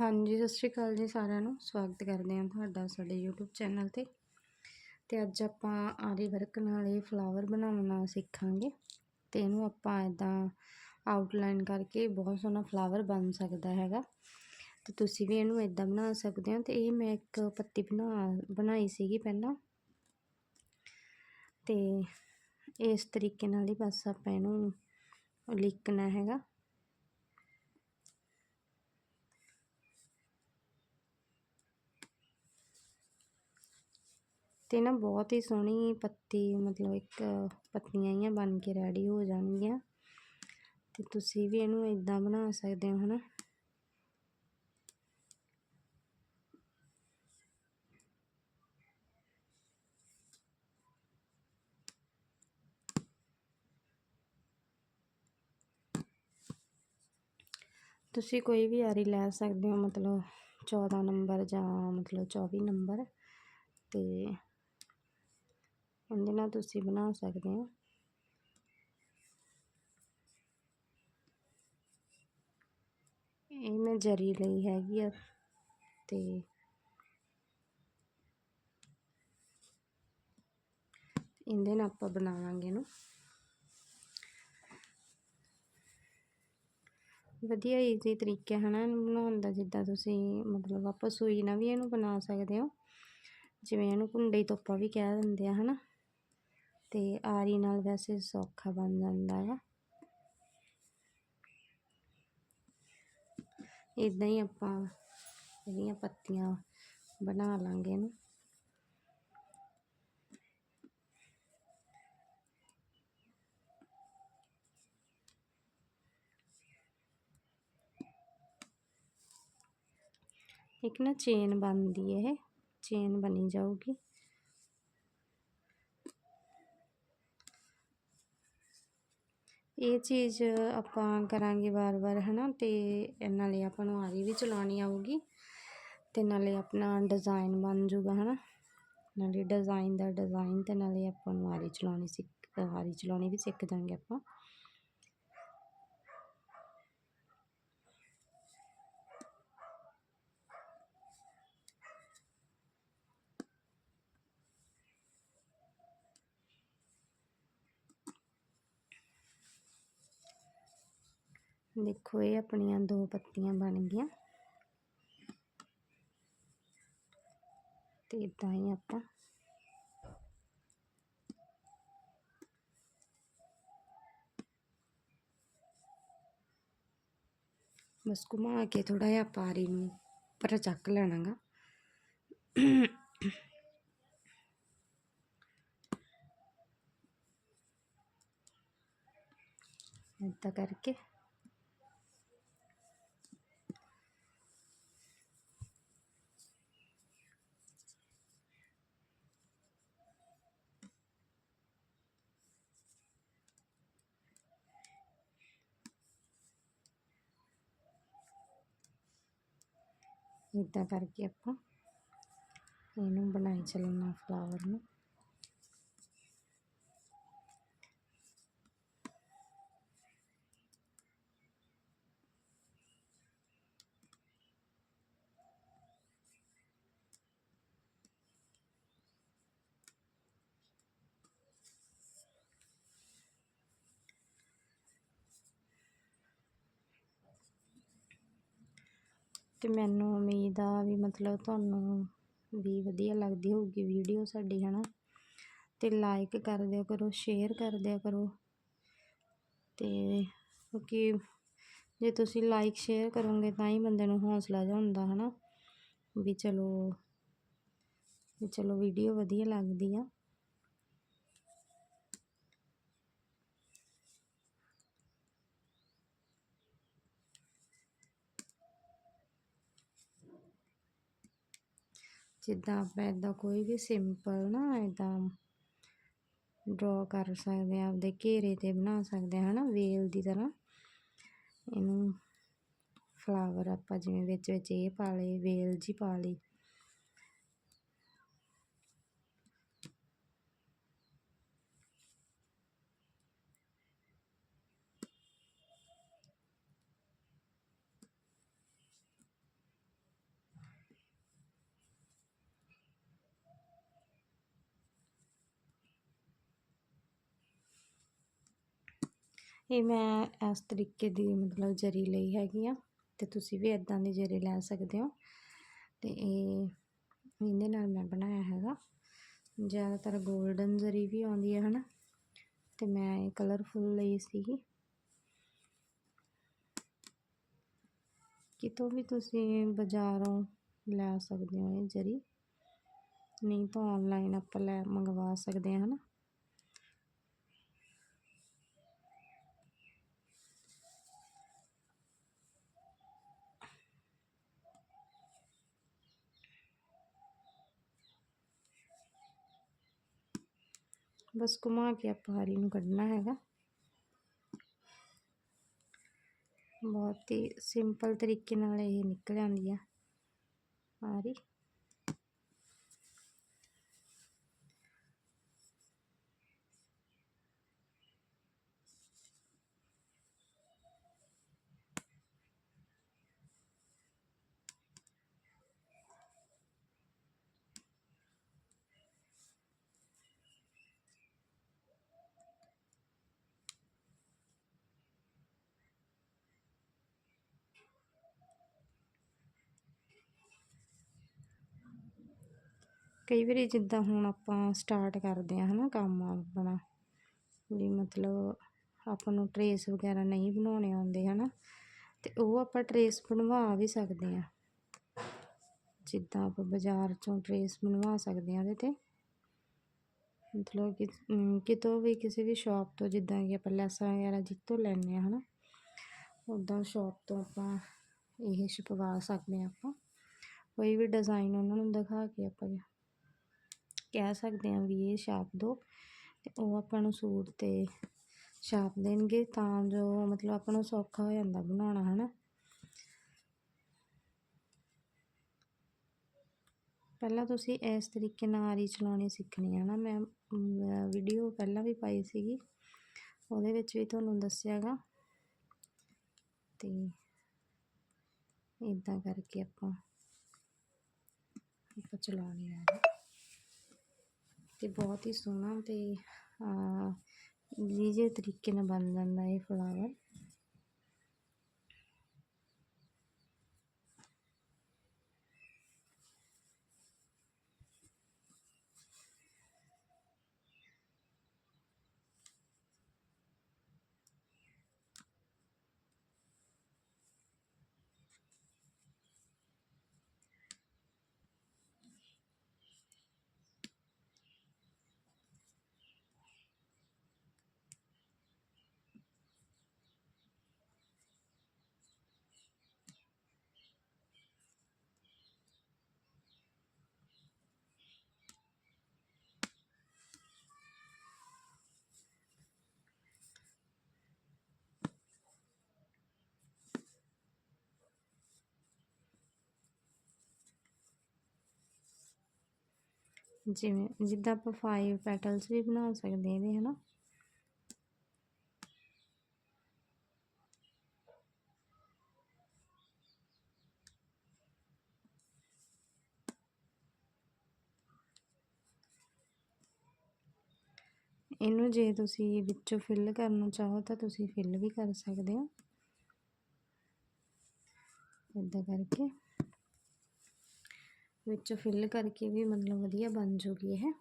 ਹਾਂਜੀ, ਸਤਿ ਸ਼੍ਰੀ ਅਕਾਲ ਜੀ ਸਾਰਿਆਂ ਨੂੰ। ਸਵਾਗਤ ਕਰਦੇ ਹਾਂ ਤੁਹਾਡਾ ਸਾਡੇ YouTube ਚੈਨਲ ਤੇ। ਤੇ ਅੱਜ ਆਪਾਂ ਆਰੀ ਵਰਕ ਨਾਲ ਇਹ ਫਲਾਵਰ ਬਣਾਉਣਾ ਸਿੱਖਾਂਗੇ। ਤੇ ਇਹਨੂੰ ਆਪਾਂ ਇਦਾਂ ਆਊਟਲਾਈਨ ਕਰਕੇ ਬਹੁਤ ਸੋਹਣਾ ਫਲਾਵਰ ਬਣ ਸਕਦਾ ਹੈਗਾ। ਤੇ ਤੁਸੀਂ ਵੀ ਇਹਨੂੰ ਇਦਾਂ ਬਣਾ ਸਕਦੇ ਹੋ। ਤੇ ਇਹ ਮੈਂ ਇੱਕ ਪੱਤੀ ਬਣਾ, ਬਣਾਈ ਸੀਗੀ ਪਹਿਲਾਂ। ਤੇ ਇਸ ਤਰੀਕੇ ਨਾਲ ਹੀ ਬਸ ਆਪਾਂ ਇਹਨੂੰ ਲਿਖਣਾ ਹੈਗਾ। ਤੇ ਨਾ ਬਹੁਤ ਹੀ ਸੋਹਣੀ ਪੱਤੀ, ਮਤਲਬ ਇੱਕ ਪੱਤੀਆਂ ਹੀ ਬਣ ਕੇ ਰੈਡੀ ਹੋ ਜਾਣਗੀਆਂ। ਤੇ ਤੁਸੀਂ ਵੀ ਇਹਨੂੰ ਇਦਾਂ ਬਣਾ ਸਕਦੇ ਹੋ, ਹਨਾ? ਤੁਸੀਂ ਕੋਈ ਵੀ ਆਰੀ ਲੈ ਸਕਦੇ ਹੋ, ਮਤਲਬ 14 ਨੰਬਰ ਜਾਂ ਮਤਲਬ 24 ਨੰਬਰ ਤੇ ਇਹਦੇ ਨਾਲ ਤੁਸੀਂ ਬਣਾ ਸਕਦੇ ਹੋ। ਇਹ ਮੈਂ ਜਰੀ ਲਈ ਹੈਗੀ ਆ ਤੇ ਇਹਦੇ ਨਾਲ ਆਪਾਂ ਬਣਾਵਾਂਗੇ ਇਹਨੂੰ। ਵਧੀਆ ਈਜ਼ੀ ਤਰੀਕਾ ਹੈ ਨਾ ਇਹਨੂੰ ਬਣਾਉਣ ਦਾ, ਜਿੱਦਾਂ ਤੁਸੀਂ ਮਤਲਬ ਆਪਾਂ ਸੂਈ ਨਾਲ ਵੀ ਇਹਨੂੰ ਬਣਾ ਸਕਦੇ ਹੋ। ਜਿਵੇਂ ਇਹਨੂੰ ਕੁੰਡੇ ਤੋਪਾ ਵੀ ਕਹਿ ਦਿੰਦੇ ਆ ਹਨਾ। ਤੇ ਆਰੀ ਨਾਲ ਵੈਸੇ ਸੌਖਾ ਬਣ ਜਾਂਦਾ ਹੈ ਇਦਾਂ ਹੀ ਆਪਾਂ ਇਹਦੀਆਂ ਪੱਤੀਆਂ ਬਣਾ ਲਾਂਗੇ ਇਹਨੂੰ ਇੱਕ ਨਾ ਚੇਨ ਬਣਦੀ ਹੈ ਇਹ, ਚੇਨ ਬਣੀ ਇਹ ਚੀਜ਼ ਆਪਾਂ ਕਰਾਂਗੇ ਵਾਰ-ਵਾਰ ਹਨਾ? ਤੇ ਨਾਲੇ ਆਪਾਂ ਨੂੰ ਆਰੀ ਵੀ ਚਲਾਉਣੀ ਆਊਗੀ। ਤੇ ਨਾਲੇ ਆਪਣਾ ਡਿਜ਼ਾਈਨ ਬਣ ਜਾਊਗਾ, ਹਨਾ? ਨਾਲੇ ਡਿਜ਼ਾਈਨ ਦਾ ਡਿਜ਼ਾਈਨ ਤੇ ਨਾਲੇ ਆਪਾਂ ਨੂੰ ਆਰੀ ਚਲਾਉਣੀ ਸਿੱਖ ਆਰੀ ਚਲਾਉਣੀ ਵੀ ਸਿੱਖ ਜਾਾਂਗੇ ਆਪਾਂ। ਦੇਖੋ, ਇਹ ਆਪਣੀਆਂ ਦੋ ਪੱਤੀਆਂ ਬਣ ਗਈਆਂ। ਤੇ ਇਦਾਂ ਹੀ ਆਪਾਂ ਬਸ ਘੁਮਾ ਕੇ ਥੋੜਾ ਜਿਹਾ ਪਾਰੀ ਨੂੰ ਪਰ ਚੱਕ ਲੈਣਾਗਾ। ਇੱਦਾਂ ਕਰਕੇ ਇਦਾਂ ਕਰਕੇ ਆਪਾਂ ਇਹਨੂੰ ਬਣਾਈ ਚੱਲਣਾ ਫਲਾਵਰ ਨੂੰ। ਤੇ ਮੈਨੂੰ ਉਮੀਦ ਆ ਵੀ ਮਤਲਬ ਤੁਹਾਨੂੰ ਵੀ ਵਧੀਆ ਲੱਗਦੀ ਹੋਊਗੀ ਵੀਡੀਓ ਸਾਡੀ ਹੈ ਨਾ ਅਤੇ ਲਾਈਕ ਕਰ ਦਿਆ ਕਰੋ ਸ਼ੇਅਰ ਕਰ ਦਿਆ ਕਰੋ। ਅਤੇ ਕਿਉਂਕਿ ਜੇ ਤੁਸੀਂ ਲਾਈਕ ਸ਼ੇਅਰ ਕਰੋਗੇ ਤਾਂ ਹੀ ਬੰਦੇ ਨੂੰ ਹੌਸਲਾ ਜਿਹਾ ਹੁੰਦਾ ਹੈ ਨਾ ਵੀ ਚਲੋ ਵੀ ਚਲੋ ਵੀਡੀਓ ਵਧੀਆ ਲੱਗਦੀ ਆ। ਜਿੱਦਾਂ ਆਪਾਂ ਇੱਦਾਂ ਕੋਈ ਵੀ ਸਿੰਪਲ ਨਾ ਇੱਦਾਂ ਡਰਾ ਕਰ ਸਕਦੇ ਆ ਆਪਦੇ ਘੇਰੇ ਤੇ ਬਣਾ ਸਕਦੇ ਆ ਹਨਾ, ਵੇਲ ਦੀ ਤਰ੍ਹਾਂ। ਇਹਨੂੰ ਫਲਾਵਰ ਆਪਾਂ ਜਿਵੇਂ ਵਿੱਚ ਵਿੱਚ ਇਹ ਪਾ ਲਏ, ਵੇਲ ਜੀ ਪਾ ਲਈ। ਇਹ ਮੈਂ ਇਸ ਤਰੀਕੇ ਦੀ ਮਤਲਬ ਜਰੀ ਲਈ ਹੈਗੀ ਆ ਤੇ ਤੁਸੀਂ ਵੀ ਇਦਾਂ ਦੀ ਜਰੀ ਲੈ ਸਕਦੇ ਹੋ। ਤੇ ਇਹ ਇਹਦੇ ਨਾਲ ਮੈਂ ਬਣਾਇਆ ਹੈਗਾ। ਜ਼ਿਆਦਾਤਰ 골ਡਨ ਜਰੀ ਵੀ ਆਉਂਦੀ ਹੈ ਹਨਾ? ਤੇ ਮੈਂ ਇਹ ਕਲਰਫੁਲ ਲਈ ਸੀਗੀ। ਕਿਤੋਂ ਵੀ ਤੁਸੀਂ ਬਾਜ਼ਾਰੋਂ ਲੈ ਸਕਦੇ ਹੋ ਇਹ ਜਰੀ। ਨਹੀਂ ਤਾਂ ਆਨਲਾਈਨ ਆਪਾਂ ਲੈ ਮੰਗਵਾ ਸਕਦੇ ਹਾਂ ਹਨਾ? ਬਸ ਘੁਮਾ ਕੇ ਆਪਾਂ ਹਾਰੀ ਨੂੰ ਕੱਢਣਾ ਹੈਗਾ। ਬਹੁਤ ਹੀ ਸਿੰਪਲ ਤਰੀਕੇ ਨਾਲ ਇਹ ਨਿਕਲ ਜਾਂਦੀ ਆ। ਹਾਰੀ ਕਈ ਵਾਰੀ ਜਿੱਦਾਂ ਹੁਣ ਆਪਾਂ ਸਟਾਰਟ ਕਰਦੇ ਆ ਹਨਾ ਕੰਮ ਆਪਣਾ ਵੀ ਮਤਲਬ ਆਪਾਂ ਨੂੰ ਟਰੇਸ ਵਗੈਰਾ ਨਹੀਂ ਬਣਾਉਣੇ ਆਉਂਦੇ ਹਨਾ, ਤੇ ਉਹ ਆਪਾਂ ਟਰੇਸ ਬਣਵਾ ਵੀ ਸਕਦੇ ਆ ਜਿੱਦਾਂ ਆਪਾਂ ਬਾਜ਼ਾਰ ਚੋਂ ਟਰੇਸ ਬਣਵਾ ਸਕਦੇ ਆ ਇਹਦੇ ਤੇ। ਮਤਲਬ ਕਿ ਕਿਤੋਂ ਵੀ ਕਿਸੇ ਵੀ ਸ਼ਾਪ ਤੋਂ ਜਿੱਦਾਂ ਕਿ ਆਪਾਂ ਲੈਸਾਂ ਵਗੈਰਾ ਜਿੱਤੋਂ ਲੈਣੇ ਆ ਹਨਾ ਉਦਾਂ ਸ਼ਾਪ ਤੋਂ ਆਪਾਂ ਇਹ ਛਪਵਾ ਸਕਦੇ ਆ ਆਪਾਂ। ਕੋਈ ਵੀ ਡਿਜ਼ਾਈਨ ਉਹਨਾਂ ਨੂੰ ਦਿਖਾ ਕੇ ਆਪਾਂ ਕਹਿ ਸਕਦੇ ਹਾਂ ਵੀ ਇਹ ਛਾਪ ਦਿਓ ਅਤੇ ਉਹ ਆਪਾਂ ਨੂੰ ਸੂਟ 'ਤੇ ਛਾਪ ਦੇਣਗੇ ਤਾਂ ਜੋ ਮਤਲਬ ਆਪਾਂ ਨੂੰ ਸੌਖਾ ਹੋ ਜਾਂਦਾ ਬਣਾਉਣਾ ਹੈ ਨਾ ਪਹਿਲਾਂ ਤੁਸੀਂ ਇਸ ਤਰੀਕੇ ਨਾਲ ਆਰੀ ਚਲਾਉਣੀ ਸਿੱਖਣੀ ਹੈ ਨਾ ਮੈਂ ਵੀਡੀਓ ਪਹਿਲਾਂ ਵੀ ਪਾਈ ਸੀਗੀ, ਉਹਦੇ ਵਿੱਚ ਵੀ ਤੁਹਾਨੂੰ ਦੱਸਿਆਗਾ। ਤੇ ਇਦਾਂ ਕਰਕੇ ਆਪਾਂ ਆਪਾਂ ਚਲਾਉਣੀ ਹੈ ਅਤੇ ਬਹੁਤ ਹੀ ਸੋਹਣਾ ਤੇ ਲੀਜੇ ਤਰੀਕੇ ਨਾਲ ਬਣ ਜਾਂਦਾ ਇਹ ਫਲਾਵਰ ਜਿਵੇਂ ਜਿੱਦਾਂ ਆਪਾਂ ਫਾਈਵ ਪੈਟਲਸ ਵੀ ਬਣਾ ਸਕਦੇ ਇਹਦੇ, ਹਨਾ? ਇਹਨੂੰ ਜੇ ਤੁਸੀਂ ਵਿੱਚੋਂ ਫਿਲ ਕਰਨਾ ਚਾਹੋ ਤਾਂ ਤੁਸੀਂ ਫਿਲ ਵੀ ਕਰ ਸਕਦੇ ਹੋ। ਇਦਾਂ ਕਰਕੇ। ਵਿੱਚ ਫਿਲ ਕਰਕੇ ਵੀ ਮਤਲਬ ਵਧੀਆ ਬਣ ਜੂਗੀ ਇਹ।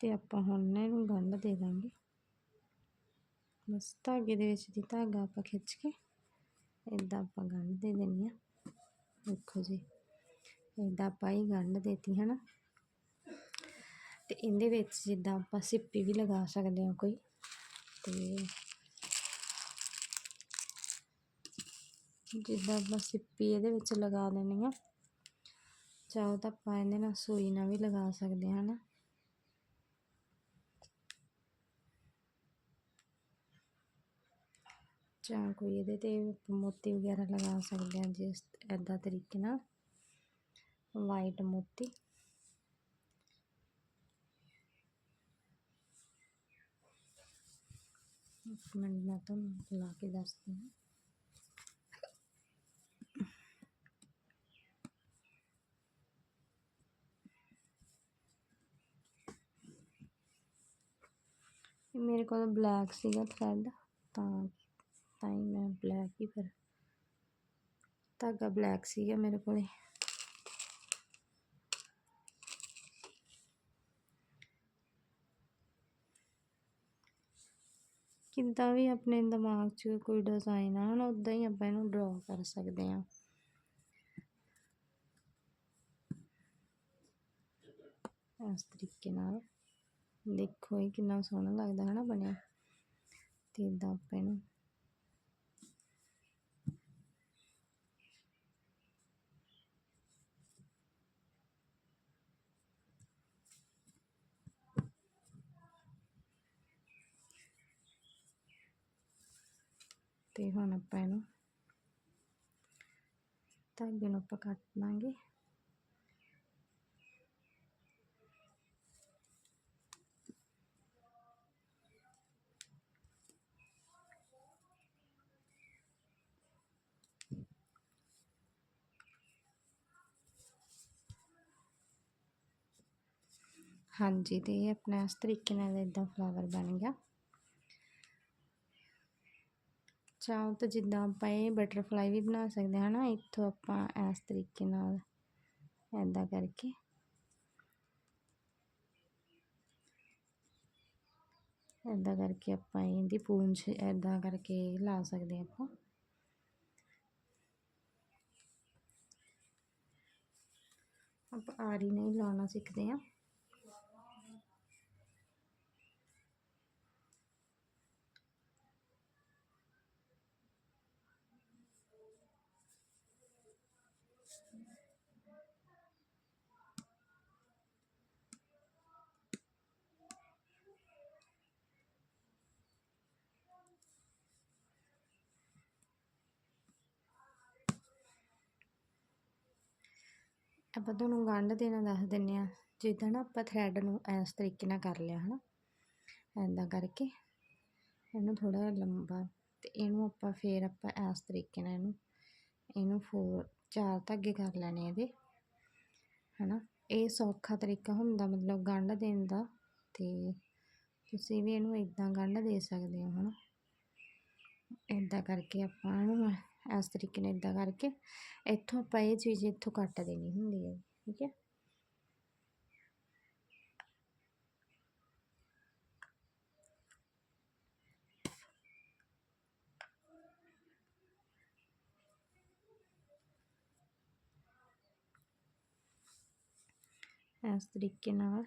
ਤੇ ਆਪਾਂ ਹੁਣ ਇਹਨੂੰ ਗੰਢ ਦੇ ਦਾਂਗੇ। ਬਸ ਧਾਗੇ ਦੇ ਵਿੱਚ ਦੀ ਧਾਗਾ ਆਪਾਂ ਖਿੱਚ ਕੇ ਇਦਾਂ ਆਪਾਂ ਗੰਢ ਦੇ ਦੇਣੀ ਆ। ਦੇਖੋ ਜੀ ਇਦਾਂ ਆਪਾਂ ਹੀ ਗੰਢ ਦੇਤੀ ਹੈ ਨਾ ਤੇ ਇਹਦੇ ਵਿੱਚ ਜਿੱਦਾਂ ਆਪਾਂ ਸਿੱਪੀ ਵੀ ਲਗਾ ਸਕਦੇ ਹਾਂ ਕੋਈ, ਤੇ ਜਿੱਦਾਂ ਆਪਾਂ ਸਿੱਪੀ ਇਹਦੇ ਵਿੱਚ ਲਗਾ ਦੇਣੀ ਆ, ਚਾਹੋ ਤਾਂ ਆਪਾਂ ਇਹਦੇ ਨਾਲ ਸੂਈ ਨਾਲ ਵੀ ਲਗਾ ਸਕਦੇ ਹਾਂ ਨਾ ਜਾਂ ਕੋਈ ਇਹਦੇ ਤੇ ਮੋਤੀ ਵਗੈਰਾ ਲਗਾ ਸਕਦੇ ਹਾਂ ਜਿਸ ਇੱਦਾਂ ਤਰੀਕੇ ਨਾਲ। ਵਾਈਟ ਮੋਤੀ। ਇੱਕ ਮਿੰਟ ਮੈਂ ਤੁਹਾਨੂੰ ਲਾ ਕੇ ਦੱਸਦੀ ਹਾਂ। ਮੇਰੇ ਕੋਲ ਬਲੈਕ ਸੀਗਾ ਥਰੈਡ ਤਾਂ ਤਾਂ ਹੀ ਮੈਂ ਬਲੈਕ ਹੀ ਫਿਰ ਧਾਗਾ ਬਲੈਕ ਸੀਗਾ ਮੇਰੇ ਕੋਲੇ। ਕਿੱਦਾਂ ਵੀ ਆਪਣੇ ਦਿਮਾਗ 'ਚ ਕੋਈ ਡਿਜ਼ਾਈਨ ਆ ਨਾ ਉਦਾਂ ਹੀ ਆਪਾਂ ਇਹਨੂੰ ਡਰਾ ਕਰ ਸਕਦੇ ਹਾਂ। ਇਸ ਤਰੀਕੇ ਨਾਲ ਦੇਖੋ ਇਹ ਕਿੰਨਾ ਸੋਹਣਾ ਲੱਗਦਾ ਹੈ ਨਾ ਬਣਿਆ। ਤੇ ਇਦਾਂ ਆਪਾਂ ਇਹਨੂੰ ਤੇ ਹੁਣ ਆਪਾਂ ਇਹਨੂੰ ਧਾਗੇ ਨੂੰ ਆਪਾਂ ਕੱਟ ਲਾਂਗੇ ਹਾਂਜੀ, ਤੇ ਇਹ ਆਪਣਾ ਇਸ ਤਰੀਕੇ ਨਾਲ ਇਦਾਂ ਫਲਾਵਰ ਬਣ ਗਿਆ। ਚਾਹੋ ਤਾਂ ਜਿੱਦਾਂ ਆਪਾਂ ਇਹ ਬਟਰਫਲਾਈ ਵੀ ਬਣਾ ਸਕਦੇ ਹਾਂ ਨਾ ਇੱਥੋਂ ਆਪਾਂ ਇਸ ਤਰੀਕੇ ਨਾਲ ਐਦਾਂ ਕਰਕੇ। ਐਦਾਂ ਕਰਕੇ ਆਪਾਂ ਇਹਦੀ ਪੂੰਝ ਐਦਾਂ ਕਰਕੇ ਲਾ ਸਕਦੇ ਆਪਾਂ। ਆਪਾਂ ਆਰੀ ਨਹੀਂ ਲਾਉਣਾ ਸਿੱਖਦੇ ਹਾਂ। ਆਪਾਂ ਤੁਹਾਨੂੰ ਗੰਢ ਦੇਣਾ ਦੱਸ ਦਿੰਨੇ ਆ ਜਿੱਦਾਂ ਨਾ ਆਪਾਂ ਥਰੈਡ ਨੂੰ ਇਸ ਤਰੀਕੇ ਨਾਲ ਕਰ ਲਿਆ, ਹਨਾ? ਐਦਾਂ ਕਰਕੇ ਇਹਨੂੰ ਥੋੜਾ ਲੰਬਾ ਤੇ ਇਹਨੂੰ ਆਪਾਂ ਫੇਰ ਆਪਾਂ ਇਸ ਤਰੀਕੇ ਨਾਲ ਇਹਨੂੰ ਇਹਨੂੰ ਫੋਰ ਚਾਰ ਧਾਗੇ ਕਰ ਲੈਣੇ ਇਹਦੇ, ਹਨਾ? ਇਹ ਸੌਖਾ ਤਰੀਕਾ ਹੁੰਦਾ, ਮਤਲਬ ਗੰਢ ਦੇਣ ਦਾ ਤੇ ਤੁਸੀਂ ਵੀ ਇਹਨੂੰ ਇਦਾਂ ਗੰਢ ਦੇ ਸਕਦੇ ਹੋ, ਹਨਾ? ਇਦਾਂ ਕਰਕੇ ਆਪਾਂ ਇਹਨੂੰ ਇਸ ਤਰੀਕੇ ਨਾਲ ਇਦਾਂ ਕਰਕੇ ਇੱਥੋਂ ਆਪਾਂ ਇਹ ਚੀਜ਼ ਇੱਥੋਂ ਕੱਟ ਦੇਣੀ ਹੁੰਦੀ ਹੈ, ਠੀਕ ਹੈ। ਇਸ ਤਰੀਕੇ ਨਾਲ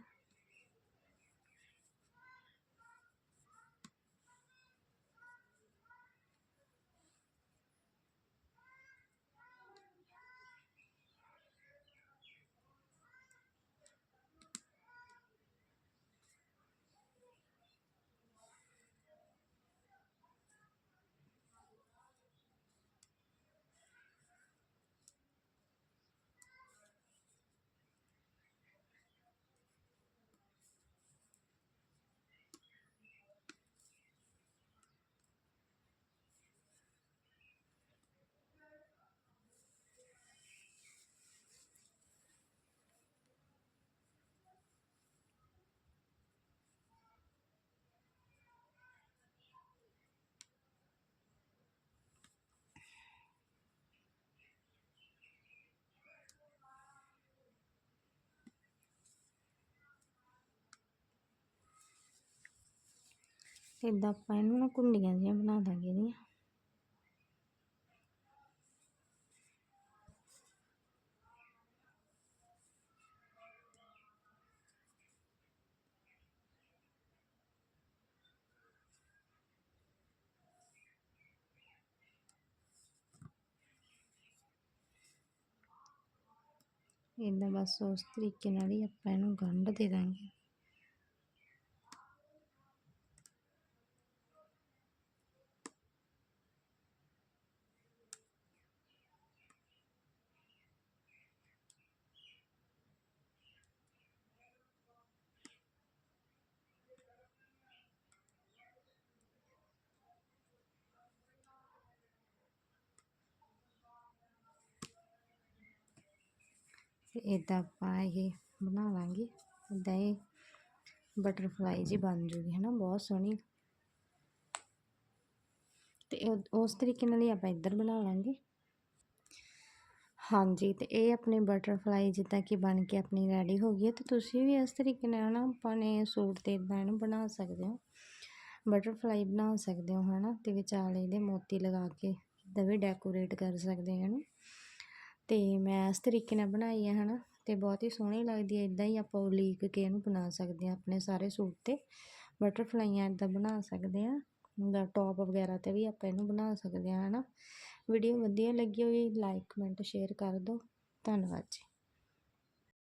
ਇਦਾਂ ਆਪਾਂ ਇਹਨੂੰ ਨਾ ਕੁੰਡੀਆਂ ਜਿਹੀਆਂ ਬਣਾ ਦਾਂਗੇ ਇਹਦੀਆਂ। ਇਦਾਂ ਬਸ ਉਸ ਤਰੀਕੇ ਨਾਲ ਹੀ ਆਪਾਂ ਇਹਨੂੰ ਗੰਢ ਦੇ ਦਾਂਗੇ। ਤੇ ਇਦਾਂ ਆਪਾਂ ਇਹ ਬਣਾ ਲਾਂਗੇ। ਇਦਾਂ ਇਹ ਬਟਰਫਲਾਈ ਜੀ ਬਣ ਜੂਗੀ ਹੈ ਨਾ ਬਹੁਤ ਸੋਹਣੀ। ਤੇ ਉਸ ਤਰੀਕੇ ਨਾਲ ਹੀ ਆਪਾਂ ਇੱਧਰ ਬਣਾ ਲਾਂਗੇ। ਹਾਂਜੀ, ਤੇ ਇਹ ਆਪਣੇ ਬਟਰਫਲਾਈ ਜਿੱਦਾਂ ਕਿ ਬਣ ਕੇ ਆਪਣੀ ਰੈਡੀ ਹੋ ਗਈ ਹੈ, ਤੇ ਤੁਸੀਂ ਵੀ ਇਸ ਤਰੀਕੇ ਨਾਲ ਨਾ ਆਪਣੇ ਸੂਟ ਤੇ ਇਦਾਂ ਇਹਨੂੰ ਬਣਾ ਸਕਦੇ ਹੋ। ਬਟਰਫਲਾਈ ਬਣਾ ਸਕਦੇ ਹੋ, ਹਨਾ, ਤੇ ਵਿਚਾਲੇ ਦੇ ਮੋਤੀ ਲਗਾ ਕੇ ਇਦਾਂ ਵੀ ਡੈਕੋਰੇਟ ਕਰ ਸਕਦੇ ਹੋ ਇਹਨੂੰ। ਅਤੇ ਮੈਂ ਇਸ ਤਰੀਕੇ ਨਾਲ ਬਣਾਈ ਹੈ ਨਾ ਅਤੇ ਬਹੁਤ ਹੀ ਸੋਹਣੀ ਲੱਗਦੀ ਹੈ ਇੱਦਾਂ ਹੀ ਆਪਾਂ ਉਲੀਕ ਕੇ ਇਹਨੂੰ ਬਣਾ ਸਕਦੇ ਹਾਂ ਆਪਣੇ ਸਾਰੇ ਸੂਟ ਤੇ। ਬਟਰਫਲਾਈਆਂ ਇੱਦਾਂ ਬਣਾ ਸਕਦੇ ਹਾਂ ਦਾ ਟੌਪ ਵਗੈਰਾ ਤੇ ਵੀ ਆਪਾਂ ਇਹਨੂੰ ਬਣਾ ਸਕਦੇ ਹਾਂ ਹੈ ਨਾ ਵੀਡੀਓ ਵਧੀਆ ਲੱਗੀ ਹੋਈ, ਲਾਈਕ, ਕਮੈਂਟ, ਸ਼ੇਅਰ ਕਰ ਦਿਓ। ਧੰਨਵਾਦ ਜੀ।